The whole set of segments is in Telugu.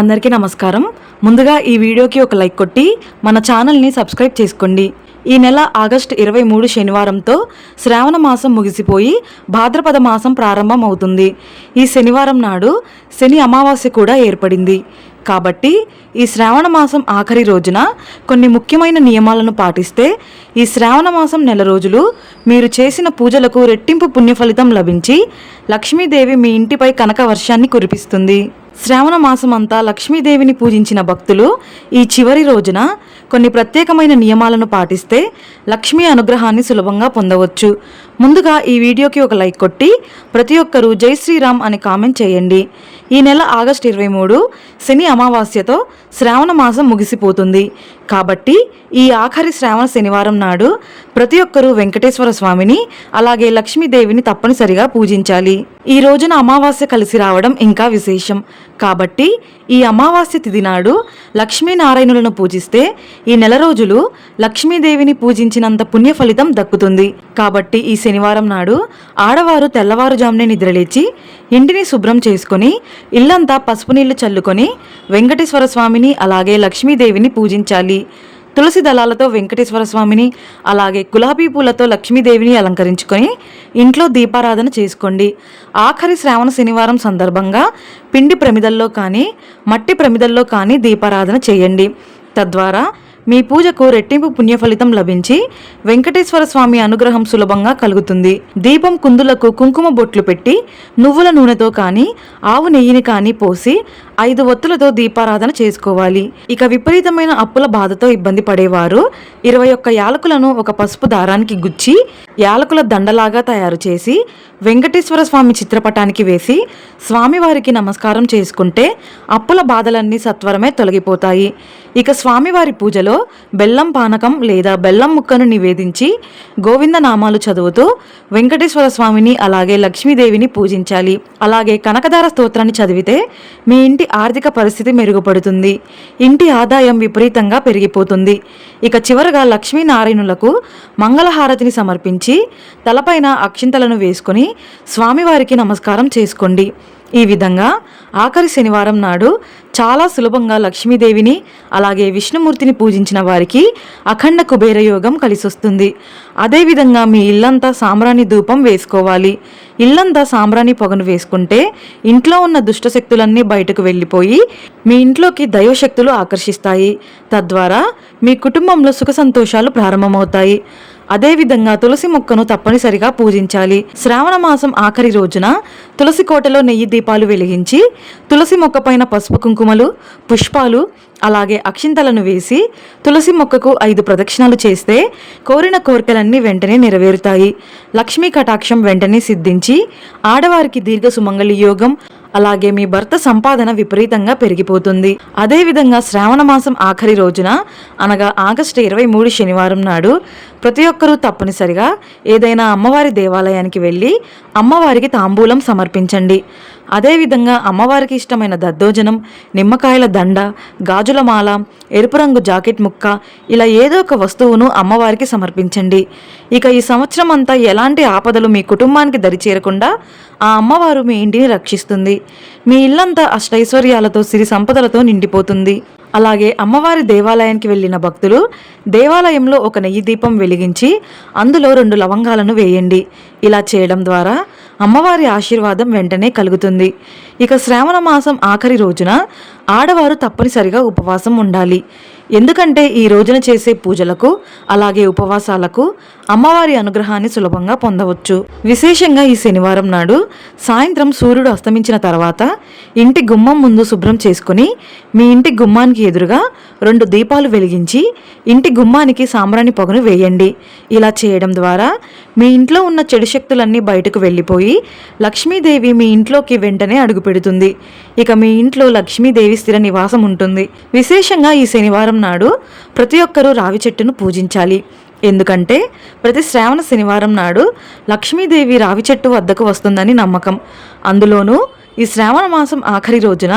అందరికీ నమస్కారం. ముందుగా ఈ వీడియోకి ఒక లైక్ కొట్టి మన ఛానల్ని సబ్స్క్రైబ్ చేసుకోండి. ఈ నెల ఆగస్టు ఇరవై మూడు శనివారంతో శ్రావణ మాసం ముగిసిపోయి భాద్రపద మాసం ప్రారంభం అవుతుంది ఈ శనివారం నాడు శని అమావాస్య కూడా ఏర్పడింది. కాబట్టి ఈ శ్రావణ మాసం ఆఖరి రోజున కొన్ని ముఖ్యమైన నియమాలను పాటిస్తే ఈ శ్రావణ మాసం నెల రోజులు మీరు చేసిన పూజలకు రెట్టింపు పుణ్యఫలితం లభించి లక్ష్మీదేవి మీ ఇంటిపై కనక వర్షాన్ని కురిపిస్తుంది. శ్రావణ మాసమంతా అంతా లక్ష్మీదేవిని పూజించిన భక్తులు ఈ చివరి రోజున కొన్ని ప్రత్యేకమైన నియమాలను పాటిస్తే లక్ష్మీ అనుగ్రహాన్ని సులభంగా పొందవచ్చు. ముందుగా ఈ వీడియోకి ఒక లైక్ కొట్టి ప్రతి ఒక్కరూ జై శ్రీరామ్ అని కామెంట్ చేయండి. ఈ నెల ఆగస్టు ఇరవై మూడు శని అమావాస్యతో శ్రావణ మాసం ముగిసిపోతుంది. కాబట్టి ఈ ఆఖరి శ్రావణ శనివారం నాడు ప్రతి ఒక్కరూ వెంకటేశ్వర స్వామిని అలాగే లక్ష్మీదేవిని తప్పనిసరిగా పూజించాలి. ఈ రోజున అమావాస్య కలిసి రావడం ఇంకా విశేషం. కాబట్టి ఈ అమావాస్య తిథి నాడు లక్ష్మీనారాయణులను పూజిస్తే ఈ నెల రోజులు లక్ష్మీదేవిని పూజించినంత పుణ్య ఫలితం దక్కుతుంది. కాబట్టి ఈ శనివారం నాడు ఆడవారు తెల్లవారుజామునే నిద్రలేచి ఇంటిని శుభ్రం చేసుకొని ఇల్లంతా పసుపు నీళ్ళు చల్లుకొని వెంకటేశ్వర స్వామిని అలాగే లక్ష్మీదేవిని పూజించాలి. తులసి దళాలతో వెంకటేశ్వర స్వామిని అలాగే గులాబీ పూలతో లక్ష్మీదేవిని అలంకరించుకొని ఇంట్లో దీపారాధన చేసుకోండి. ఆఖరి శ్రావణ శనివారం సందర్భంగా పిండి ప్రమిదల్లో కానీ మట్టి ప్రమిదల్లో కానీ దీపారాధన చేయండి. తద్వారా మీ పూజకు రెట్టింపు పుణ్య ఫలితం లభించి వెంకటేశ్వర స్వామి అనుగ్రహం సులభంగా కలుగుతుంది. దీపం కుందులకు కుంకుమ బొట్లు పెట్టి నువ్వుల నూనెతో కానీ ఆవు నెయ్యిని కానీ పోసి ఐదు ఒత్తులతో దీపారాధన చేసుకోవాలి. ఇక విపరీతమైన అప్పుల బాధతో ఇబ్బంది పడేవారు. ఇరవై ఒక్క యాలకులను ఒక పసుపు దారానికి గుచ్చి యాలకుల దండలాగా తయారు చేసి వెంకటేశ్వర స్వామి చిత్రపటానికి వేసి స్వామివారికి నమస్కారం చేసుకుంటే అప్పుల బాధలన్నీ సత్వరమే తొలగిపోతాయి. ఇక స్వామివారి పూజలో బెల్లం పానకం లేదా బెల్లం ముక్కను నివేదించి గోవింద నామాలు చదువుతూ వెంకటేశ్వర స్వామిని అలాగే లక్ష్మీదేవిని పూజించాలి. అలాగే కనకదార స్తోత్రాన్ని చదివితే మీ ఇంటి ఆర్థిక పరిస్థితి మెరుగుపడుతుంది. ఇంటి ఆదాయం విపరీతంగా పెరిగిపోతుంది. ఇక చివరగా లక్ష్మీనారాయణులకు మంగళహారతిని సమర్పించి తలపైన అక్షింతలను వేసుకొని స్వామివారికి నమస్కారం చేసుకోండి. ఈ విధంగా ఆఖరి శనివారం నాడు చాలా సులభంగా లక్ష్మీదేవిని అలాగే విష్ణుమూర్తిని పూజించిన వారికి అఖండ కుబేర యోగం కలిసొస్తుంది. అదేవిధంగా మీ ఇల్లంతా సాంబ్రాణి ధూపం వేసుకోవాలి. ఇల్లంతా సాంబ్రాణి పొగను వేసుకుంటే ఇంట్లో ఉన్న దుష్టశక్తులన్నీ బయటకు వెళ్ళిపోయి మీ ఇంట్లోకి దైవశక్తులు ఆకర్షిస్తాయి. తద్వారా మీ కుటుంబంలో సుఖ సంతోషాలు ప్రారంభమవుతాయి. అదేవిధంగా తులసి మొక్కను తప్పనిసరిగా పూజించాలి. శ్రావణ మాసం ఆఖరి రోజున తులసి కోటలో నెయ్యి దీపాలు వెలిగించి తులసి మొక్క పైన పసుపు కుంకుమలు పుష్పాలు అలాగే అక్షింతలను వేసి తులసి మొక్కకు ఐదు ప్రదక్షిణాలు చేస్తే కోరిన కోరికలన్నీ వెంటనే నెరవేరుతాయి. లక్ష్మీ కటాక్షం వెంటనే సిద్ధించి ఆడవారికి దీర్ఘ సుమంగళి యోగం అలాగే మీ భర్త సంపాదన విపరీతంగా పెరిగిపోతుంది. అదేవిధంగా శ్రావణ మాసం ఆఖరి రోజున అనగా ఆగస్టు ఇరవై మూడు శనివారం నాడు ప్రతి ఒక్కరూ తప్పనిసరిగా ఏదైనా అమ్మవారి దేవాలయానికి వెళ్ళి అమ్మవారికి తాంబూలం సమర్పించండి. అదేవిధంగా అమ్మవారికి ఇష్టమైన దద్దోజనం నిమ్మకాయల దండ గాజుల మాల ఎరుపు రంగు జాకెట్ ముక్క ఇలా ఏదో ఒక వస్తువును అమ్మవారికి సమర్పించండి. ఇక ఈ సంవత్సరం అంతా ఎలాంటి ఆపదలు మీ కుటుంబానికి దరిచేరకుండా ఆ అమ్మవారు మీ ఇంటిని రక్షిస్తుంది. మీ ఇల్లంతా అష్టైశ్వర్యాలతో సిరి సంపదలతో నిండిపోతుంది. అలాగే అమ్మవారి దేవాలయానికి వెళ్ళిన భక్తులు దేవాలయంలో ఒక నెయ్యి దీపం వెలిగించి అందులో రెండు లవంగాలను వేయండి. ఇలా చేయడం ద్వారా అమ్మవారి ఆశీర్వాదం వెంటనే కలుగుతుంది. ఇక శ్రావణ మాసం ఆఖరి రోజున ఆడవారు తప్పనిసరిగా ఉపవాసం ఉండాలి. ఎందుకంటే ఈ రోజున చేసే పూజలకు అలాగే ఉపవాసాలకు అమ్మవారి అనుగ్రహాన్ని సులభంగా పొందవచ్చు. విశేషంగా ఈ శనివారం నాడు సాయంత్రం సూర్యుడు అస్తమించిన తర్వాత ఇంటి గుమ్మం ముందు శుభ్రం చేసుకుని మీ ఇంటి గుమ్మానికి ఎదురుగా రెండు దీపాలు వెలిగించి ఇంటి గుమ్మానికి సాంబ్రాణి పొగను వేయండి. ఇలా చేయడం ద్వారా మీ ఇంట్లో ఉన్న చెడు శక్తులన్నీ బయటకు వెళ్ళిపోయి లక్ష్మీదేవి మీ ఇంట్లోకి వెంటనే అడుగుపెడుతుంది ఇక మీ ఇంట్లో లక్ష్మీదేవి స్థిర నివాసం ఉంటుంది. విశేషంగా ఈ శనివారం నాడు ప్రతి ఒక్కరూ రావి చెట్టును పూజించాలి. ఎందుకంటే ప్రతి శ్రావణ శనివారం నాడు లక్ష్మీదేవి రావి చెట్టు వద్దకు వస్తుందని నమ్మకం. అందులోనూ ఈ శ్రావణ మాసం ఆఖరి రోజున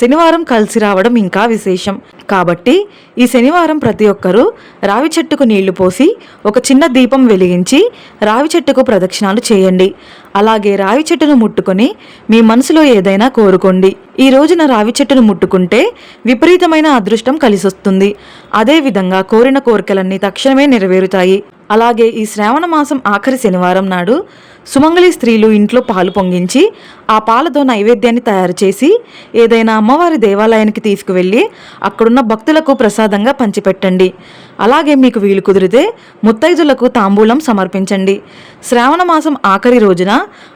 శనివారం కలిసి రావడం ఇంకా విశేషం. కాబట్టి ఈ శనివారం ప్రతి ఒక్కరూ రావి చెట్టుకు నీళ్ళు పోసి ఒక చిన్న దీపం వెలిగించి రావి చెట్టుకు ప్రదక్షిణాలు చేయండి. అలాగే రావి చెట్టును ముట్టుకొని మీ మనసులో ఏదైనా కోరుకోండి. ఈ రోజున రావి చెట్టును ముట్టుకుంటే విపరీతమైన అదృష్టం కలిసొస్తుంది. అదేవిధంగా కోరిన కోరికలన్నీ తక్షణమే నెరవేరుతాయి. అలాగే ఈ శ్రావణ మాసం ఆఖరి శనివారం నాడు సుమంగళి స్త్రీలు ఇంట్లో పాలు పొంగించి ఆ పాలతో నైవేద్యాన్ని తయారు చేసి ఏదైనా అమ్మవారి దేవాలయానికి తీసుకువెళ్ళి అక్కడున్న భక్తులకు ప్రసాదంగా పంచిపెట్టండి. అలాగే మీకు వీలు కుదిరితే ముత్తైదులకు తాంబూలం సమర్పించండి. శ్రావణ మాసం ఆఖరి రోజున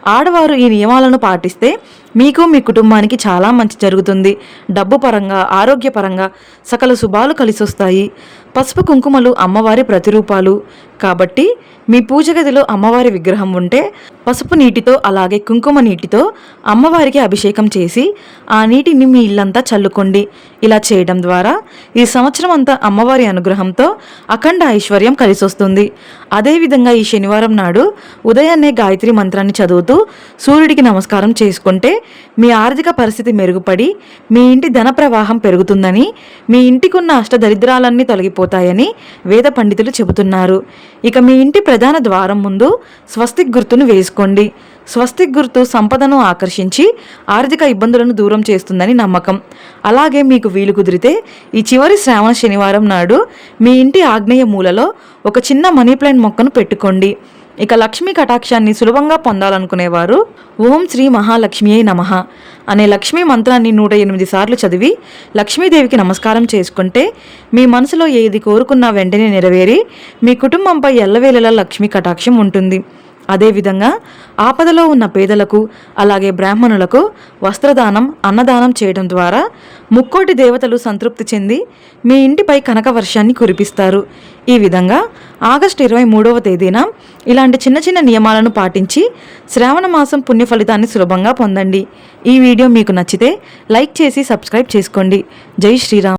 ఆడవారు ఈ నియమాలను పాటిస్తే మీకు మీ కుటుంబానికి చాలా మంచి జరుగుతుంది. డబ్బు పరంగా ఆరోగ్యపరంగా సకల శుభాలు కలిసొస్తాయి. పసుపు కుంకుమలు అమ్మవారి ప్రతిరూపాలు. కాబట్టి మీ పూజ గదిలో అమ్మవారి విగ్రహం ఉంటే పసుపు నీటితో అలాగే కుంకుమ నీటితో అమ్మవారికి అభిషేకం చేసి ఆ నీటిని మీ ఇల్లంతా చల్లుకోండి. ఇలా చేయడం ద్వారా ఈ సంవత్సరం అంతా అమ్మవారి అనుగ్రహంతో అఖండ ఐశ్వర్యం కలిసొస్తుంది అదేవిధంగా ఈ శనివారం నాడు ఉదయాన్నే గాయత్రి మంత్రాన్ని చదువుతూ సూర్యుడికి నమస్కారం చేసుకుంటే మీ ఆర్థిక పరిస్థితి మెరుగుపడి మీ ఇంటి ధన ప్రవాహం పెరుగుతుందని మీ ఇంటికున్న అష్టదరిద్రాలన్నీ తొలగిపోతాయని వేద పండితులు చెబుతున్నారు. ఇక మీ ఇంటి ప్రధాన ద్వారం ముందు స్వస్తిక్ గుర్తును వేసుకోండి. స్వస్తిక్ గుర్తు సంపదను ఆకర్షించి ఆర్థిక ఇబ్బందులను దూరం చేస్తుందని నమ్మకం. అలాగే మీకు వీలు కుదిరితే ఈ చివరి శ్రావణ శనివారం నాడు మీ ఇంటి ఆగ్నేయ మూలలో ఒక చిన్న మనీ ప్లాంట్ మొక్కను పెట్టుకోండి. ఇక లక్ష్మీ కటాక్షాన్ని సులభంగా పొందాలనుకునేవారు ఓం శ్రీ మహాలక్ష్మియే నమః అనే లక్ష్మీ మంత్రాన్ని నూట ఎనిమిది సార్లు చదివి లక్ష్మీదేవికి నమస్కారం చేసుకుంటే మీ మనసులో ఏది కోరుకున్నా వెంటనే నెరవేరి మీ కుటుంబంపై ఎల్లవేళలా లక్ష్మీ కటాక్షం ఉంటుంది. అదేవిధంగా ఆపదలో ఉన్న పేదలకు అలాగే బ్రాహ్మణులకు వస్త్రదానం అన్నదానం చేయడం ద్వారా ముక్కోటి దేవతలు సంతృప్తి చెంది మీ ఇంటిపై కనక వర్షాన్ని కురిపిస్తారు. ఈ విధంగా ఆగస్టు ఇరవై మూడవ తేదీన ఇలాంటి చిన్న చిన్న నియమాలను పాటించి శ్రావణ మాసం పుణ్య ఫలితాన్ని సులభంగా పొందండి. ఈ వీడియో మీకు నచ్చితే లైక్ చేసి సబ్స్క్రైబ్ చేసుకోండి. జై శ్రీరామ్.